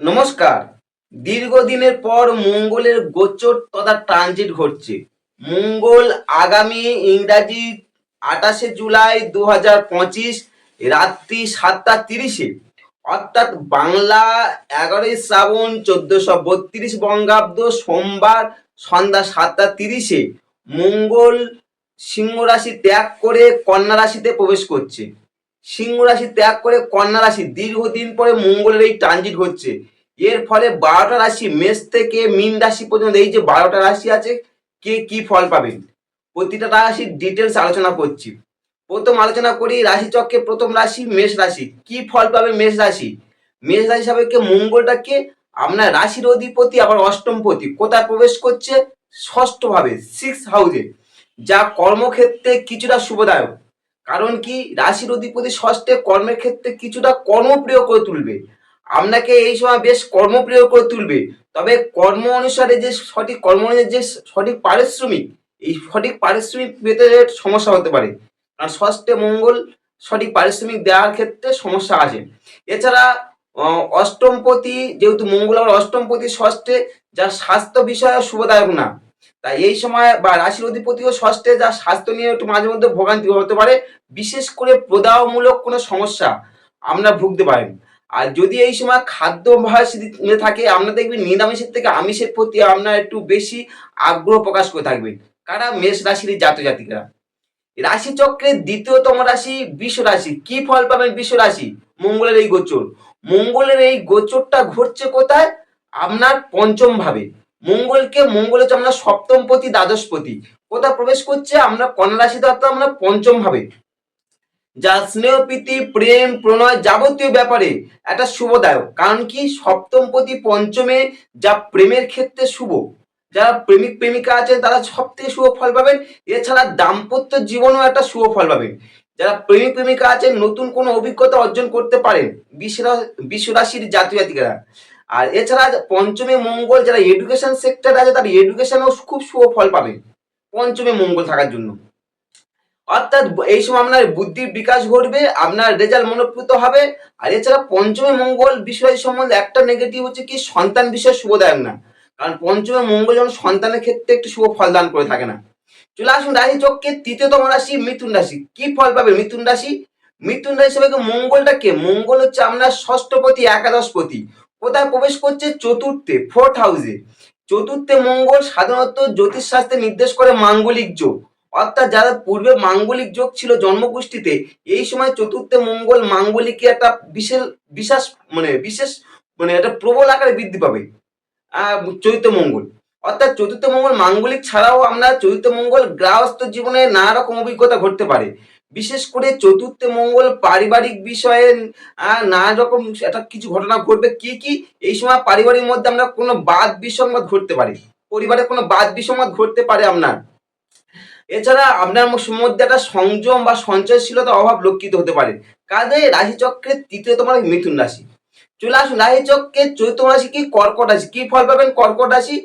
নমস্কার। দীর্ঘদিনের পর মঙ্গলের গোচর তথা ট্রানজিট ঘটছে। মঙ্গল আগামী ইংরাজি আঠাশে জুলাই দু হাজার পঁচিশ রাত্রি সাতটা তিরিশে, অর্থাৎ বাংলা এগারোই শ্রাবণ চোদ্দশো বত্রিশ বঙ্গাব্দ সোমবার সন্ধ্যা সাতটা তিরিশে মঙ্গল সিংহ রাশি ত্যাগ করে কন্যা রাশিতে প্রবেশ করছে। সিংহ রাশি ত্যাগ করে কন্যা রাশি দীর্ঘদিন পরে মঙ্গলের এই ট্রানজিট হচ্ছে। এর ফলে বারোটা রাশি মেষ থেকে মিন রাশি পর্যন্ত, এই যে বারোটা রাশি আছে, কে কি ফল পাবেন প্রতিটা রাশির ডিটেলস আলোচনা করছি। প্রথম আলোচনা করি রাশি চক্রে প্রথম রাশি মেষ রাশি। কি ফল পাবে মেষ রাশি? মেষ রাশি সাপেক্ষে মঙ্গলটাকে আপনার রাশির অধিপতি, আবার অষ্টমপতি। কোথায় প্রবেশ করছে? ষষ্ঠ ভাবে সিক্স হাউসে যা কর্মক্ষেত্রে কিছুটা শুভদায়ক। কারণ কি? রাশির অধিপতি ষষ্ঠে কর্মের ক্ষেত্রে কিছুটা কর্মপ্রিয় করে তুলবে। আপনাকে এই সময় বেশ কর্মপ্রিয় করে তুলবে। তবে কর্ম অনুসারে যে সঠিক কর্ম অনুযায়ী যে সঠিক পারিশ্রমিক, এই সঠিক পারিশ্রমিক পেতে সমস্যা হতে পারে। কারণ ষষ্ঠে মঙ্গল সঠিক পারিশ্রমিক দেওয়ার ক্ষেত্রে সমস্যা আছে। এছাড়া অষ্টমপতি, যেহেতু মঙ্গল আবার অষ্টমপতি ষষ্ঠে, যা স্বাস্থ্য বিষয়ে শুভদায়ক না। তাই এই সময় বা রাশির অধিপতিও ষষ্ঠে যা স্বাস্থ্য নিয়ে একটু মাঝে মধ্যে ভোগান্তি হতে পারে, বিশেষ করে প্রদাহমূলক কোনো সমস্যা আমরা ভুগতে পারেন আর যদি এই সময় খাদ্যাভ্যাস থাকে, আমরা দেখবেন নিরামিষের থেকে আমিষের প্রতি আপনার একটু বেশি আগ্রহ প্রকাশ করে থাকবেন। কারা? মেষ রাশির জাত জাতিকারা। রাশি চক্রের দ্বিতীয়তম রাশি বিশ্ব রাশি। কি ফল পাবেন বিশ্ব রাশি? মঙ্গলের এই গোচর। মঙ্গলের এই গোচরটা ঘটছে কোথায়? আপনার পঞ্চম ভাবে। মঙ্গলকে, মঙ্গল হচ্ছে আমরা সপ্তমপতি, দ্বাদশপতি। কোথায় প্রবেশ করছে? আমরা কন্যা রাশিতে অর্থাৎ আমরা পঞ্চম ভাবে যা স্নেহ, প্রীতি, প্রেম, প্রণয় যাবতীয় ব্যাপারে একটা শুভদায়ক। কারণ কি? সপ্তমপতি, পঞ্চমে যা প্রেমের ক্ষেত্রে শুভ, যারা প্রেমিক, প্রেমিকা আছেন তারা সব থেকে শুভ ফল পাবেন। এছাড়া দাম্পত্য জীবনেও একটা শুভ ফল পাবেন। যারা প্রেমিক, প্রেমিকা আছেন নতুন কোনো অভিজ্ঞতা অর্জন করতে পারেন। বিশ্ব রাশির জাতীয় জাতিকারা। আর এছাড়া পঞ্চমে মঙ্গল যারা এডুকেশন সেক্টর আছে তারা এডুকেশনেও খুব শুভ ফল পাবে পঞ্চমে মঙ্গল থাকার জন্য। অর্থাৎ এই সময় আপনার বুদ্ধির বিকাশ ঘটবে, আপনার রেজাল্ট মনোপ্রুত হবে। আর এছাড়া পঞ্চমে মঙ্গল বিষয় সম্বন্ধে একটা নেগেটিভ হচ্ছে কি, সন্তান বিষয় শুভদায়ক না। কারণ পঞ্চমে মঙ্গল যেমন সন্তানের ক্ষেত্রে একটু শুভ ফল দান করে থাকে না। চলে আসুন রাশি চক্রের তৃতীয়তম রাশি মিথুন রাশি। কি ফল পাবে মিথুন রাশি? রাশি হিসেবে মঙ্গলটা কে? মঙ্গল হচ্ছে আপনার ষষ্ঠপতি, একাদশপতি। কোথায় প্রবেশ করছে? চতুর্থে ফোর্থ হাউসে। চতুর্থে মঙ্গল, সাধারণত জ্যোতিষশাস্ত্রে নির্দেশ করে মাঙ্গলিক যোগ। অর্থাৎ যারা পূর্বে মাঙ্গলিক যোগ ছিল জন্মগোষ্ঠীতে, এই সময় চতুর্থে মঙ্গল মাঙ্গলিকে একটা বিশেষ বিশেষ মানে বিশেষ মানে একটা প্রবল আকারে বৃদ্ধি পাবে। চৈত্র মঙ্গল। অর্থাৎ চতুর্থ মঙ্গল মাঙ্গলিক ছাড়াও আমরা চতুর্থ মঙ্গল গৃহস্থ জীবনে নানা রকম অভিজ্ঞতা ঘটতে পারে। বিশেষ করে চতুর্থ মঙ্গল পারিবারিক বিষয়ে নানা রকম একটা কিছু ঘটনা ঘটবে। কি কি? এই সময় পারিবারিক মধ্যে আমরা কোনো বাদ বিসংবাদ ঘটতে পারি। পরিবারে কোনো বাদ বিসংবাদ ঘটতে পারে আপনার। এছাড়া আপনার মধ্যে একটা সংযম বা সঞ্চয়শীলতা অভাব লক্ষিত হতে পারে। কাজে রাশিচক্রের তৃতীয়তম রাশি মিথুন রাশি। চলে আসুন, রাশিচক্রের চৈত্র রাশি কি কর্কট রাশি? কি ফল পাবেন কর্কট রাশি?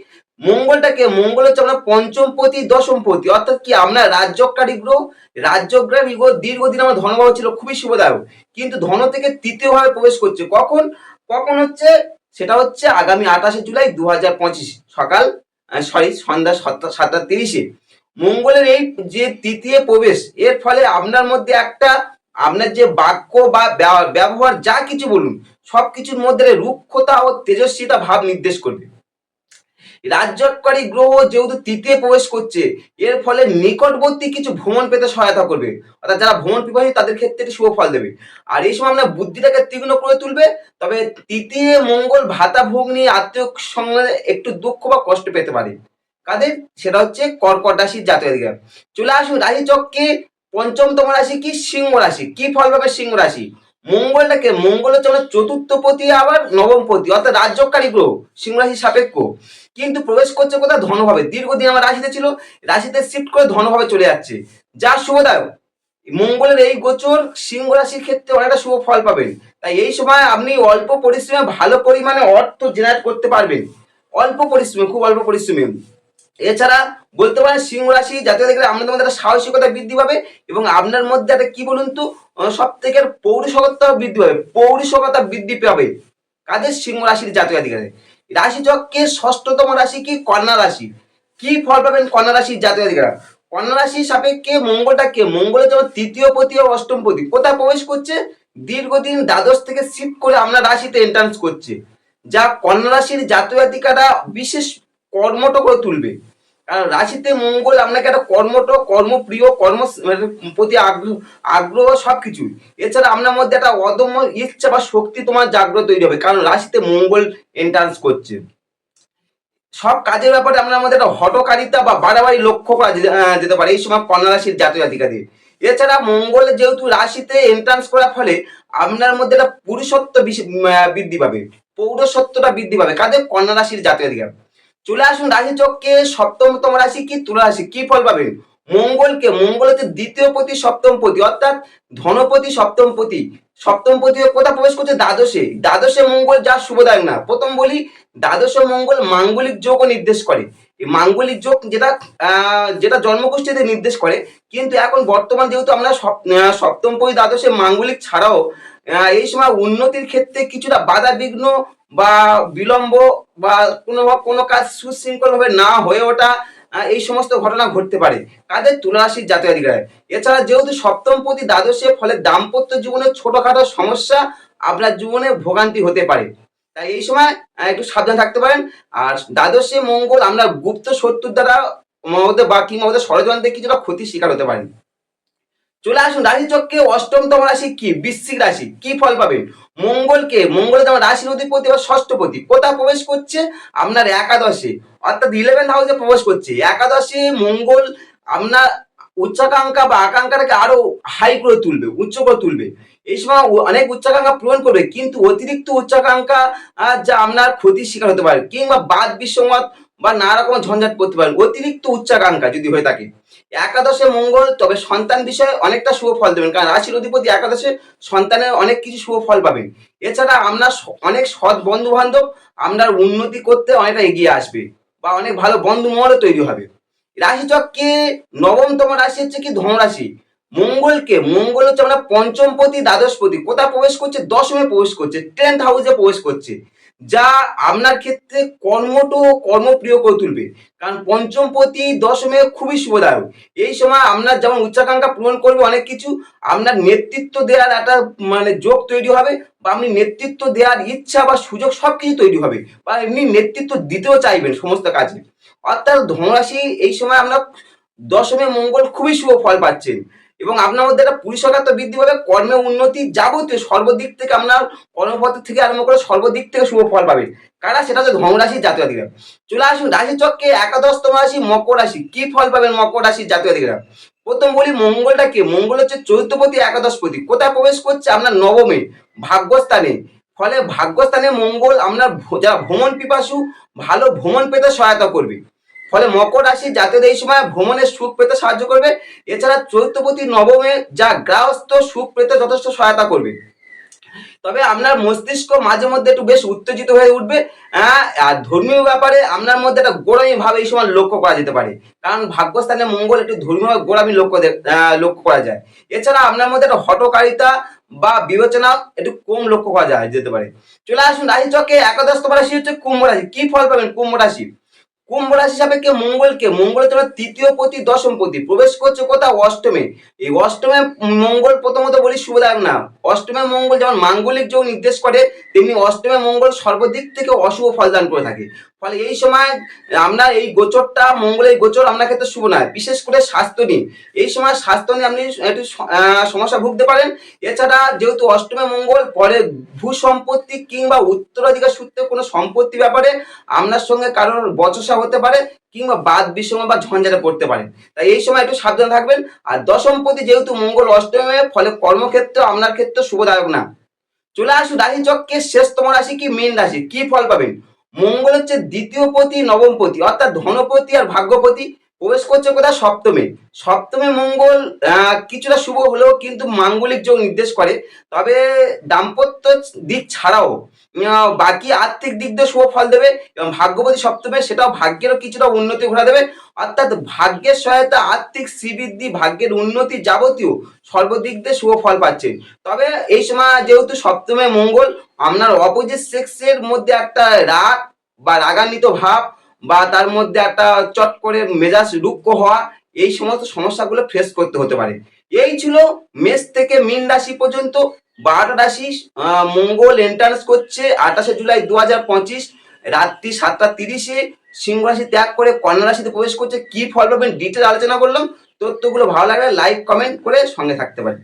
মঙ্গলটাকে, মঙ্গল হচ্ছে আপনার পঞ্চমপতি দশমপতি অর্থাৎ কি আপনার রাজ্যকারী গ্রহ, রাজ্যগ্রামী গ্রহ দীর্ঘদিন আমার ধনভাব ছিল, খুবই শুভদায়ক। কিন্তু ধন থেকে তৃতীয় ভাবে প্রবেশ করছে কখন? কখন হচ্ছে? সেটা হচ্ছে আগামী আঠাশে জুলাই দু হাজার পঁচিশ, সকাল সরি সন্ধ্যা সাতটা সাতটা তিরিশে। মঙ্গলের এই যে তৃতীয় প্রবেশ, এর ফলে আপনার মধ্যে একটা, আপনার যে বাক্য বা ব্যবহার, যা কিছু বলুন সব কিছুর মধ্যে রুক্ষতা ও তেজস্বিতা ভাব নির্দেশ করবে। রাজ্যকারী গ্রহ যেহেতু তৃতীয় প্রবেশ করছে, এর ফলে নিকটবর্তী কিছু ভ্রমণ পেতে সহায়তা করবে। অর্থাৎ যারা ভ্রমণ পিপাসী, তাদের ক্ষেত্রে শুভ ফল দেবে। আর এই সময় আমরা বুদ্ধিটাকে তীক্ষ্ণ করে তুলবে, তবে তৃতীয় মঙ্গল ভাতা ভোগ নিয়ে আত্মীয় সঙ্গে একটু দুঃখ বা কষ্ট পেতে পারে। কাদের সেটা হচ্ছে কর্কট রাশির জাতীয় অধিকার চলে আসুন রাশি চক্রে পঞ্চমতম রাশি কি? সিংহ রাশি। কি ফল পাবে সিংহ রাশি? মঙ্গলটাকে মঙ্গল হচ্ছে চতুর্থ পতি আবার নবম পতি, অর্থাৎ রাজ্যকারী গ্রহ, সিংহ রাশি সাপেক্ষ। কিন্তু প্রবেশ করছে কোথায়? ধনভাবে। দীর্ঘদিন আমার রাশিতে ছিল, রাশিতে শিফট করে ধনভাবে চলে যাচ্ছে। যা শুভদায়ক। মঙ্গলের এই গোচর সিংহ রাশির ক্ষেত্রে অনেকটা শুভ ফল পাবেন। তাই এই সময় আপনি অল্প পরিশ্রমে ভালো পরিমাণে অর্থ জেনারেট করতে পারবেন। অল্প পরিশ্রমে, খুব অল্প পরিশ্রমে। এছাড়া বলতে পারেন সিংহ রাশি, জাতীয় দেখলে আপনাদের মধ্যে একটা সাহসিকতা বৃদ্ধি পাবে এবং আপনার মধ্যে একটা কি বলুন তো সব থেকে পৌরুষকতা বৃদ্ধি পাবে পৌরুষকতা বৃদ্ধি পাবে। কাদের সিংহ রাশির জাতীয় অধিকারে রাশি চক্রে ষষ্ঠতম রাশি কি? কন্যা রাশি। কি ফল পাবেন কন্যা রাশির জাতীয় কন্যা রাশির সাপেক্ষে মঙ্গলটা কে? মঙ্গলের যেমন তৃতীয় পতি ও অষ্টম পতি। কোথায় প্রবেশ করছে? দীর্ঘদিন দ্বাদশ থেকে শিফট করে আমরা রাশিতে এন্ট্রান্স করছে। যা কন্যা রাশির জাতীয় বিশেষ কর্মটা করে তুলবে। কারণ রাশিতে মঙ্গল আপনাকে একটা কর্মঠ কর্মপ্রিয়, কর্ম মানে প্রতি আগ্রহ আগ্রহ সবকিছু এছাড়া আপনার মধ্যে একটা অদম্য ইচ্ছা বা শক্তি তোমার জাগ্রত তৈরি হবে, কারণ রাশিতে মঙ্গল এন্ট্রান্স করছে। সব কাজের ব্যাপারে আপনার মধ্যে একটা হটকারিতা বা বাড়াবাড়ি লক্ষ্য করা যেতে পারে, এই সময় কন্যা রাশির জাতীয় অধিকারী এছাড়া মঙ্গল যেহেতু রাশিতে এন্ট্রান্স করার ফলে আপনার মধ্যে একটা পুরুষত্ব বৃদ্ধি পাবে পৌরসত্বটা বৃদ্ধি পাবে, কাদের? কন্যা রাশির জাতীয় অধিকার চলে আসুন রাশি চক্রে সপ্তমতম রাশি কি? তুলা রাশি। কি ফল পাবেন মঙ্গলকে মঙ্গল হচ্ছে দ্বিতীয় পতি সপ্তম পতি অর্থাৎ ধনপতি, সপ্তম পতি সপ্তম পতি কোথা প্রবেশ করছে? দ্বাদশে। দ্বাদশে মঙ্গল যা শুভদায়ক না। প্রথম বলি, দ্বাদশে মঙ্গল মাঙ্গলিক যোগও নির্দেশ করে। এই মাঙ্গলিক যোগ যেটা যেটা জন্মগোষ্ঠীতে নির্দেশ করে। কিন্তু এখন বর্তমান যেহেতু আমরা সপ- সপ্তম পরি দ্বাদশে মাঙ্গলিক ছাড়াও এই সময় উন্নতির ক্ষেত্রে কিছুটা বাধা বিঘ্ন বা বিলম্ব বা কোনো কোনো কাজ সুশৃঙ্খলভাবে না হয়ে ওঠা এই সমস্ত ঘটনা ঘটতে পারে। কাদের তুলারাশির জাতীয় অধিকার। এছাড়া যেহেতু সপ্তম প্রতি দ্বাদশে ফলে দাম্পত্য জীবনে ছোটখাটো সমস্যা আপনার জীবনে ভোগান্তি হতে পারে। তাই এই সময় একটু সাবধান থাকতে পারেন। আর দ্বাদশে মঙ্গল আমরা গুপ্ত শত্রুর দ্বারা বা কিংবা ওদের ষড়যন্ত্রে কিছুটা ক্ষতির শিকার হতে পারেন। চলে আসুন রাশি চক্রে অষ্টমতম রাশি কি? বৃশ্চিক রাশি। কি ফল পাবেন? মঙ্গলকে, মঙ্গল যেমন রাশির অধিপতি বা ষষ্ঠপতি কোথায় প্রবেশ করছে? আপনার একাদশে। অর্থাৎ ইলেভেন হাউসে প্রবেশ করছে। একাদশে মঙ্গল আপনার উচ্চাকাঙ্ক্ষা বা আকাঙ্ক্ষাটাকে আরও হাই করে তুলবে, উচ্চ করে তুলবে। এই সময় অনেক উচ্চাকাঙ্ক্ষা পূরণ করবে, কিন্তু অতিরিক্ত উচ্চাকাঙ্ক্ষা যা আপনার ক্ষতির শিকার হতে পারে, কিংবা বাদ বিসম্মত বা নানা রকম ঝঞ্ঝাট করতে পারেন। অতিরিক্ত উচ্চাকাঙ্ক্ষা যদি হয়ে থাকে। একাদশে মঙ্গল, তবে সন্তান বিষয়ে অনেকটা শুভ ফল দেবেন। কারণ রাশির অধিপতি একাদশে সন্তানের অনেক কিছু শুভ ফল পাবেন। এছাড়া স- অনেক সৎ বন্ধু বান্ধব আপনার উন্নতি করতে অনেকটা এগিয়ে আসবে বা অনেক ভালো বন্ধু মহলও তৈরি হবে। রাশি চক্রে নবমতম রাশি হচ্ছে কি ধনরাশি। মঙ্গলকে মঙ্গল হচ্ছে আমরা পঞ্চমপতি, দ্বাদশপতি। কোথায় প্রবেশ করছে? দশমে প্রবেশ করছে। টেন্থ হাউসে প্রবেশ করছে। যা আপনার ক্ষেত্রে কর্মট কর্মপ্রিয় করে তুলবে। কারণ পঞ্চম পতি দশমে খুবই শুভদায়ক। এই সময় আপনার যেমন উচ্চাকাঙ্ক্ষা পূরণ করবে অনেক কিছু, আপনার নেতৃত্ব দেওয়ার একটা মানে যোগ তৈরি হবে বা আপনি নেতৃত্ব দেওয়ার ইচ্ছা বা সুযোগ সব কিছু তৈরি হবে বা এমনি নেতৃত্ব দিতেও চাইবেন সমস্ত কাজে। অর্থাৎ ধনরাশি এই সময় আপনার দশমে মঙ্গল খুবই শুভ ফল পাচ্ছেন। এবং আপনার মধ্যে একটা পুরুষকার বৃদ্ধি পাবে কর্মে উন্নতি যাবতীয় সর্বদিক থেকে আপনার কর্মপথ থেকে আরম্ভ করে সর্বদিক থেকে শুভ ফল পাবে কারা? সেটা হচ্ছে ধনরাশির জাতীয় অধিকার। চলে আসুন রাশি চক্রে একাদশতম রাশি মকর রাশি। কি ফল পাবেন মকর রাশির জাতীয় অধিকার প্রথম বলি মঙ্গলটা কি? মঙ্গল হচ্ছে চৈত্যপতি একাদশপতি। কোথায় প্রবেশ করছে? আপনার নবমে, ভাগ্যস্থানে। ফলে ভাগ্যস্থানে মঙ্গল আপনার যারা ভ্রমণ পিপাসু, ভালো ভ্রমণ পেতে সহায়তা করবে। ফলে মকর রাশি জাতীয় এই সময় ভ্রমণের সুখ পেতে সাহায্য করবে। এছাড়া চৈত্যপতি নবমে যা গ্রাহস্থ সুখ পেতে যথেষ্ট সহায়তা করবে। তবে আপনার মস্তিষ্ক মাঝে মধ্যে একটু বেশ উত্তেজিত হয়ে উঠবে আহ, আর ধর্মীয় ব্যাপারে আপনার মধ্যে একটা গোড়ামি ভাবে এই সময় লক্ষ্য করা যেতে পারে। কারণ ভাগ্যস্থানে মঙ্গল একটু ধর্মীয় গোড়ামি লক্ষ্য লক্ষ্য করা যায়। এছাড়া আপনার মধ্যে একটা হটকারিতা বা বিবেচনা একটু কম লক্ষ্য করা যায় যেতে পারে। চলে আসুন রাশি চকে একাদশতম রাশি হচ্ছে কুম্ভ রাশি। কি ফল পাবেন কুম্ভ রাশি? কুম্ভ রাশি সাপেক্ষে মঙ্গলকে মঙ্গল তোমার তৃতীয় পতি, দশম পতি। প্রবেশ করছে কোথাও? অষ্টমে। এই অষ্টমে মঙ্গল প্রথমত বলি শুভদায়ক না অষ্টমে মঙ্গল যেমন মাঙ্গলিক যোগ নির্দেশ করে, তেমনি অষ্টমে মঙ্গল সর্বদিক থেকে অশুভ ফলদান করে থাকে। ফলে এই সময় আমরা এই গোচরটা, মঙ্গলের গোচর আপনার ক্ষেত্রে শুভ নয়, বিশেষ করে স্বাস্থ্য নিয়ে এই সময় স্বাস্থ্য নিয়ে আপনি একটু সমস্যা ভুগতে পারেন। এছাড়া যেহেতু অষ্টমে মঙ্গল, পরে ভূ সম্পত্তি কিংবা উত্তরাধিকার সূত্রে কোনো সম্পত্তি ব্যাপারে আপনার সঙ্গে কারোর বচসা হতে পারে কিংবা বাদ বিষম বা ঝঞ্ঝাটে পড়তে পারেন তাই এই সময় একটু সাবধান থাকবেন। আর দশমপতি যেহেতু মঙ্গল অষ্টমে, ফলে কর্মক্ষেত্রে আপনার ক্ষেত্রে শুভদায়ক না। চলে আসুন রাশি চক্রের শেষতম রাশি কি? মীন রাশি। কি ফল পাবেন? মঙ্গল হচ্ছে দ্বিতীয় পতি নবম পতি অর্থাৎ ধনপতি আর ভাগ্যপতি। প্রবেশ করছে কোথায়? সপ্তমে। সপ্তমে, মঙ্গল কিছুটা শুভ হলেও কিন্তু মাঙ্গলিক যোগ নির্দেশ করে। তবে দাম্পত্য দিক ছাড়াও বাকি আর্থিক দিক দিয়ে শুভ ফল দেবে এবং ভাগ্যবতী সপ্তমে, সেটাও ভাগ্যেরও কিছুটা উন্নতি ঘটা দেবে। অর্থাৎ ভাগ্যের সহায়তা, আর্থিক শ্রীবৃদ্ধি, ভাগ্যের উন্নতি যাবতীয় সর্বদিক দিয়ে শুভ ফল পাচ্ছে। তবে এই সময় যেহেতু সপ্তমে, মঙ্গল, আপনার অপোজিট সেক্সের মধ্যে একটা রাগ বা রাগান্বিত ভাব বা তার মধ্যে একটা চট করে মেজাজ রুক্ষ হওয়া, এই সমস্ত সমস্যাগুলো ফেস করতে হতে পারে। এই ছিল মেষ থেকে মীন রাশি পর্যন্ত। বারোটা রাশি মঙ্গল এন্ট্রান্স করছে আঠাশে জুলাই দু হাজার পঁচিশ, রাত্রি সাতটা তিরিশে। সিংহ রাশি ত্যাগ করে কন্যা রাশিতে প্রবেশ করছে। কি ফল পাবেন? ডিটেল আলোচনা করলাম। তথ্যগুলো ভালো লাগলে লাইক কমেন্ট করে সঙ্গে থাকতে পারেন।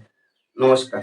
নমস্কার।